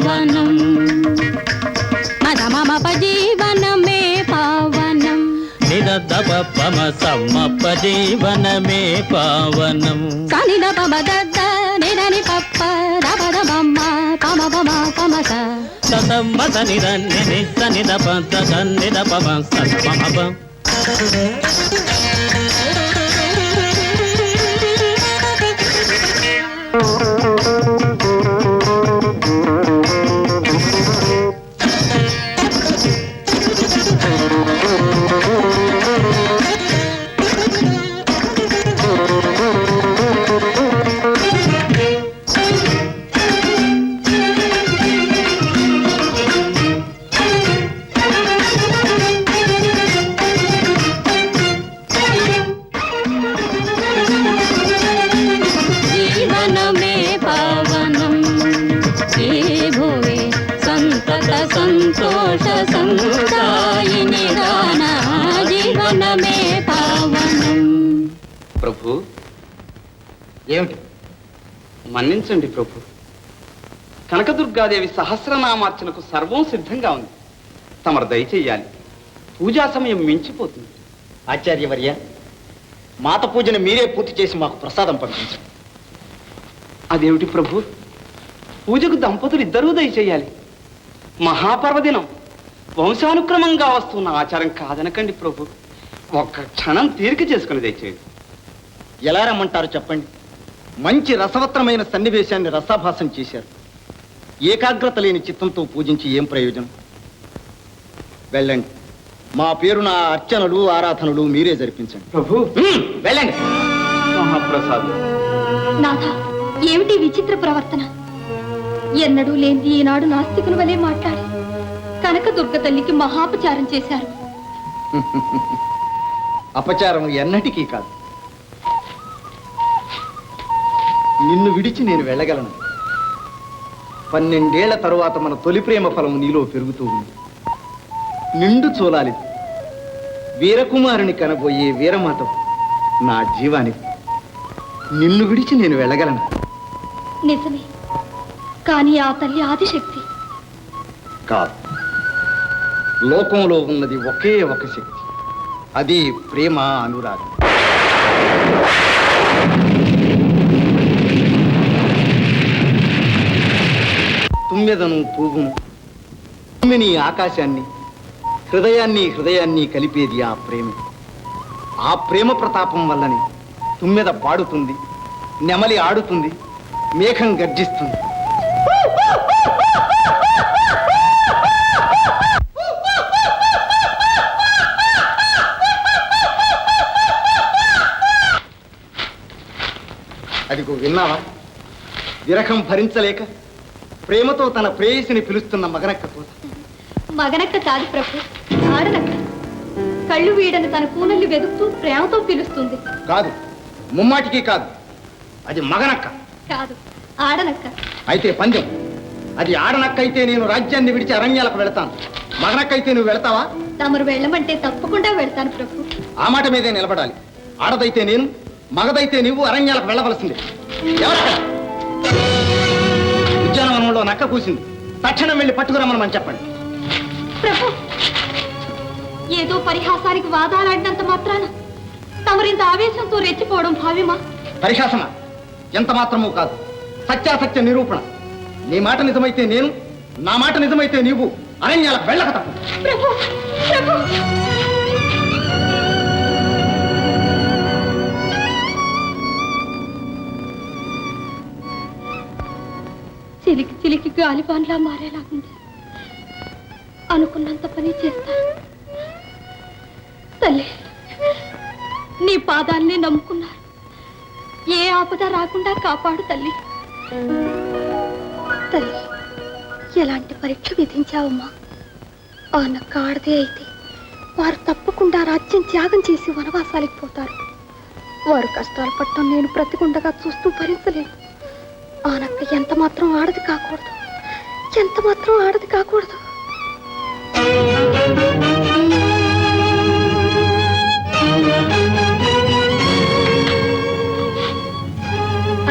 పావనం. మద మమ జీవనమే పావనం. నిరదప పమ సమ్మప్ప జీవనమే పావనం. సనిద పమ దద్ద నిదని పప్ప దపద బమ్మ పమ పమ పమ స సన్నిద పమ సతమప జీవనమే ఏమిటి? మన్నించండి ప్రభు. కనకదుర్గాదేవి సహస్రనామార్చనకు సర్వం సిద్ధంగా ఉంది. తమరు దయచేయాలి. పూజా సమయం మించిపోతుంది. ఆచార్యవర్య మాత పూజను మీరే పూర్తి చేసి మాకు ప్రసాదం పంపించండి అదేమిటి ప్రభు? పూజకు దంపతులు ఇద్దరూ దయచేయాలి. మహాపర్వదినం. వంశానుక్రమంగా వస్తున్న ఆచారం కాదనకండి ప్రభు. ఒక్క క్షణం తీరిక చేసుకుని దయచేయండి. ఎలా రమ్మంటారు చెప్పండి? మంచి రసవత్తరమైన సన్నివేశాన్ని రసాభాసం చేశారు. ఏకాగ్రత లేని చిత్తంతో పూజించి ఏం ప్రయోజనం? వెళ్ళండి. మా పేరున ఆ అర్చనలు ఆరాధనలు మీరే జరిపించండి. ప్రభు! వెళ్ళండి. మహాప్రసాద్! నాథ ఏమిటి విచిత్ర ప్రవర్తన? ఎన్నడూ లేని ఈనాడు నాస్తికుల వలె మాట్లాడి కనక దుర్గ తల్లికి మహాపచారం చేశారు. అపచారం ఎన్నటికీ కాదు. నిన్ను విడిచి నేను వెళ్ళగలను. పన్నెండేళ్ళ తరువాత మన తొలి ప్రేమ ఫలం నీలో పెరుగుతూ ఉంది. నిండు చూలాలి వీరకుమారుని కనబోయే వీరమాత నా జీవానికి నిన్ను విడిచి నేను వెళ్ళగలను. నిజమే. కానీ ఆ తల్లి ఆదిశక్తి. కాదు. లోకంలో ఉన్నది ఒకే ఒక శక్తి. అది ప్రేమ అనురాగం. తుమ్మెదను పూగును భూమిని ఆకాశాన్ని హృదయాన్ని హృదయాన్ని కలిపేది ఆ ప్రేమ. ఆ ప్రేమ ప్రతాపం వల్లని తుమ్మెద పాడుతుంది నెమలి ఆడుతుంది మేఘం గర్జిస్తుంది. అదిగో విన్నావా? విరహం భరించలేక ప్రేమతో తన ప్రేయసిని పిలుస్తున్న మగనక్క కోత మగనక్క కాదు ప్రభు ఆడనక్క. కళ్ళు వీడని తన కూనల్ని వెతుకుతూ ప్రేమతో పిలుస్తుంది. కాదు ముమ్మాటికి కాదు. అది మగనక్క. కాదు ఆడనక్క. అయితే పందెం. అది ఆడనక్క అయితే నేను రాజ్యాన్ని విడిచి అరణ్యాలకు వెళతాను. మగనక్క అయితే నువ్వు వెళతావా? తమరు వెళ్ళమంటే తప్పకుండా వెళ్తాను ప్రభు. ఆ మాట మీదే నిలబడాలి. ఆడదైతే నేను మగదైతే నువ్వు అరణ్యాలకు వెళ్ళవలసిందే. ఎవరక్కడ? ఉద్యానవనంలో నక్క కూసింది. తక్షణం వెళ్ళి పట్టుకురమ్మని చెప్పండి. ప్రభు ఏదో పరిహాసానికి వాదాలాడినంత మాత్రాన తమరింత ఆవేశంతో రెచ్చిపోవడం భావ్యమా? పరిహాసమా? ఎంత మాత్రమూ కాదు. సత్యాసత్య నిరూపణ. నీ మాట నిజమైతే నేను నా మాట నిజమైతే నీవు అరణ్యాలకు వెళ్ళక తప్పు ప్రభు తాలిబాన్లా మారేలాగుంది. అనుకున్నంత పని చేస్తాను తల్లి నీ పాదాల్ని నమ్ముకున్నారు. ఏ ఆపద రాకుండా కాపాడు తల్లి. తల్లి ఎలాంటి పరీక్ష విధించావమ్మా? ఆనక్క నక్క ఆడదే అయితే వారు తప్పకుండా రాజ్యం త్యాగం చేసి వనవాసాలకి పోతారు. వారు కష్టాలు పట్టడం నేను బ్రతికుండగా చూస్తూ భరించలేను. ఆనక్క ఎంత మాత్రం ఆడది కాకూడదు. ఎంత మాత్రం ఆడది కాకూడదు.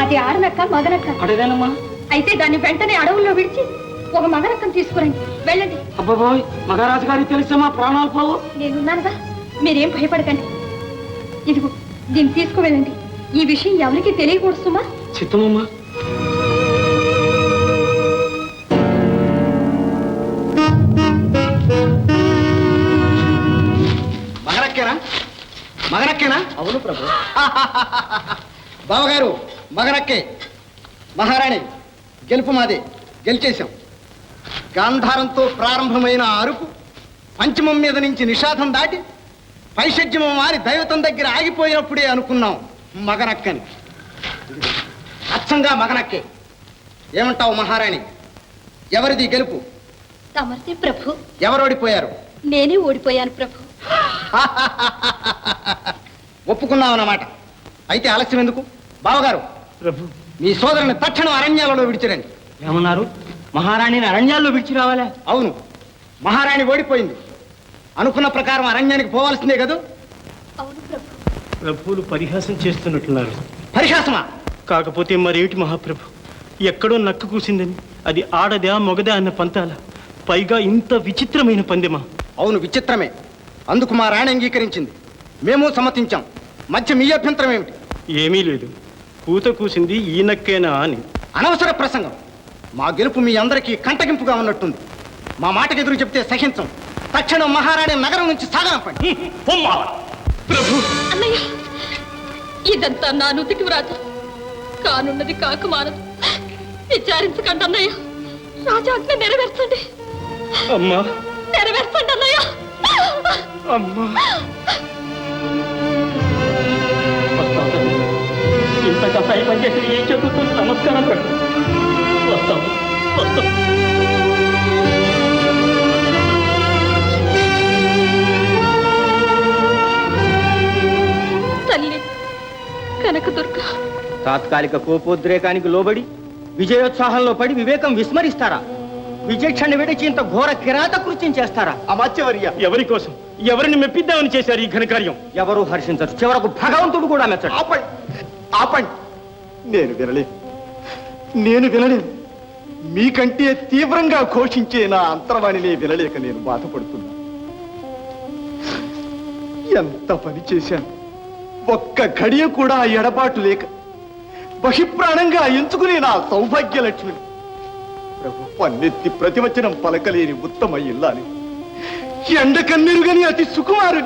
అది ఆడనక్క మగనక్క అడగానమ్మా. అయితే దాన్ని వెంటనే అడవుల్లో విడిచి ఒక మగరకం తీసుకురండి. వెళ్ళండి. అబ్బాబోయ్ మహారాజు గారికి తెలిస్తే మా ప్రాణాలు పోవు. నేనున్నానుగా మీరేం భయపడకండి. ఇదిగో దీన్ని తీసుకువెళ్ళండి. ఈ విషయం ఎవరికి తెలియకూడదు సుమా. చిత్తమమ్మా బావగారు మగరక్కే మహారాణి గెలుపు మాదే. గెలిచేశాం. గాంధారంతో ప్రారంభమైన అరుపు పంచమం మీద నుంచి నిషాదం దాటి పైషజ్యమం మారి దైవతం దగ్గర ఆగిపోయినప్పుడే అనుకున్నాం మగనక్కని. అచ్చంగా మగనక్కే. ఏమంటావు మహారాణి? ఎవరిది గెలుపు? తమరితే ప్రభు. ఎవరు ఓడిపోయారు? నేనే ఓడిపోయాను ప్రభు. ఒప్పుకున్నామన్నమాట అయితే ఆలస్యం ఎందుకు? బావగారు ప్రభు. మీ సోదరుని తక్షణం అరణ్యాలలో విడిచిరండి. ఏమన్నారు? మహారాణిని అరణ్యాల్లో విడిచి రావాలా? అవును. మహారాణి ఓడిపోయింది. అనుకున్న ప్రకారం అరణ్యానికి పోవాల్సిందే కదూ? అవును ప్రభు. ప్రభువులు పరిహాసం చేస్తున్నట్టున్నారు. పరిహాసమా? కాకపోతే మరేమిటి మహాప్రభు? ఎక్కడో నక్క కూసిందని. అది ఆడదా మొగదా అన్న పంతాల. పైగా ఇంత విచిత్రమైన పందెమా? అవును విచిత్రమే. అందుకు మా రాణి అంగీకరించింది. మేము సమ్మతించాం. మధ్య మీ అభ్యంతరం ఏమిటి? ఏమీ లేదు. కూత కూసింది ఈ నక్కేనా అని. అనవసర ప్రసంగం. మా గెలుపు మీ అందరికీ కంటగింపుగా ఉన్నట్టుంది. మా మాటకు ఎదురు చెప్తే సహించం. తక్షణం మహారాణి నగరం నుంచి సాగనంపండి. అన్నయ్య ఇదంతా నా నుతికి వ్రాత. కానున్నది కాక మానదు. విచారించకండి అన్నయ్య. రాజాజ్ఞ నెరవేర్చండి. అమ్మా. నెరవేర్చండి అన్నయ్య. అమ్మా. ఇంత కసాయి పనిచేసి ఏం చెబుతూ నమస్కారం పెట్టు. వస్తాం వస్తాం. తల్లి కనకదుర్గ తాత్కాలిక కోపోద్రేకానికి లోబడి విజయోత్సాహంలో పడి వివేకం విస్మరిస్తారా? విచక్షణ విడిచి ఇంత ఘోర కిరాత కృత్యం చేస్తారా? అమాత్యవర్య ఎవరి కోసం? ఎవరిని మెప్పిద్దామని చేశారు ఈ ఘనకార్యం? ఎవరు హర్షించరు. చివరకు భగవంతుడు కూడా మెచ్చడు. ఆపండి. ఆపండి. నేను వినలేను. నేను వినలేను. మీకంటే తీవ్రంగా ఘోషించే నా అంతర్వాణిని వినలేక నేను బాధపడుతున్నా ఎంత పని చేశాను. ఒక్క ఘడియ కూడా ఎడబాటు లేక బహిప్రాణంగా ఎంచుకునే నా సౌభాగ్య లక్ష్మిని ప్రభు పన్నెత్తి ప్రతివచనం పలకలేని ఉత్తమ ఇల్లాని ఎండ అతి సుకుమారుని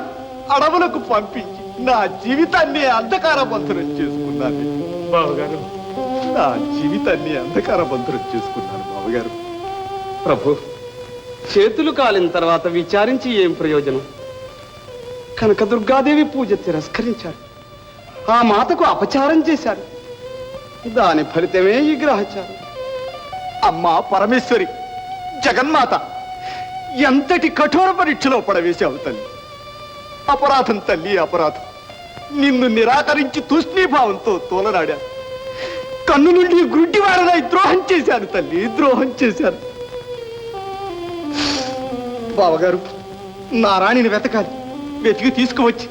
అడవులకు పంపించి నా జీవితాన్ని అంధకారబంధనం చేసుకున్నాను. బావగారు. నా జీవితాన్ని అంధకారబంధనం చేసుకున్నాను బావగారు. ప్రభు చేతులు కాలిన తర్వాత విచారించి ఏం ప్రయోజనం? కనకదుర్గాదేవి పూజ తిరస్కరించారు. ఆ మాతకు అపచారం చేశారు. దాని ఫలితమే ఈ గ్రహచారం. అమ్మా పరమేశ్వరి జగన్మాత ఎంతటి కఠోర పరీక్షలో పడవేశావు తల్లి? అపరాధం తల్లి అపరాధం. నిన్ను నిరాకరించి తూష్ణీభావంతో తోలనాడా? కన్ను నుండి గుడ్డివాడనై ద్రోహం చేశాను తల్లి ద్రోహం చేశాను. బావగారు నా రాణిని వెతకాలి. వెతికి తీసుకువచ్చి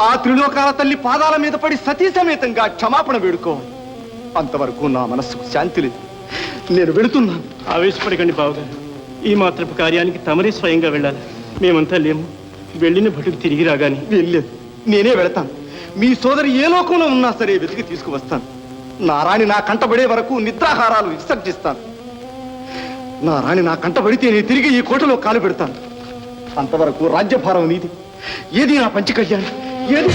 ఆ త్రిలోకాల తల్లి పాదాల మీద పడి సతీ సమేతంగా క్షమాపణ వేడుకోవాలి. అంతవరకు నా మనస్సుకు శాంతి లేదు. నేను వెళుతున్నాను. ఆవేశపడకండి బావగారు. ఈ మాత్రపు కార్యానికి తమరే స్వయంగా వెళ్ళాలి. మేమంతా లేము. వెళ్ళిన భటుకు తిరిగి రాగాని వెళ్ళలేదు నేనే వెళతాను. మీ సోదరి ఏ లోకంలో ఉన్నా సరే వెతికి తీసుకువస్తాను. నా రాణి నా కంటబడే వరకు నిద్రాహారాలు విసర్జిస్తాను. నా రాణి నా కంటబడితే నేను తిరిగి ఈ కోటలో కాలు పెడతాను. అంతవరకు రాజ్యభారం నీది. ఏది నా పంచి కళ్యాణి? ఏది?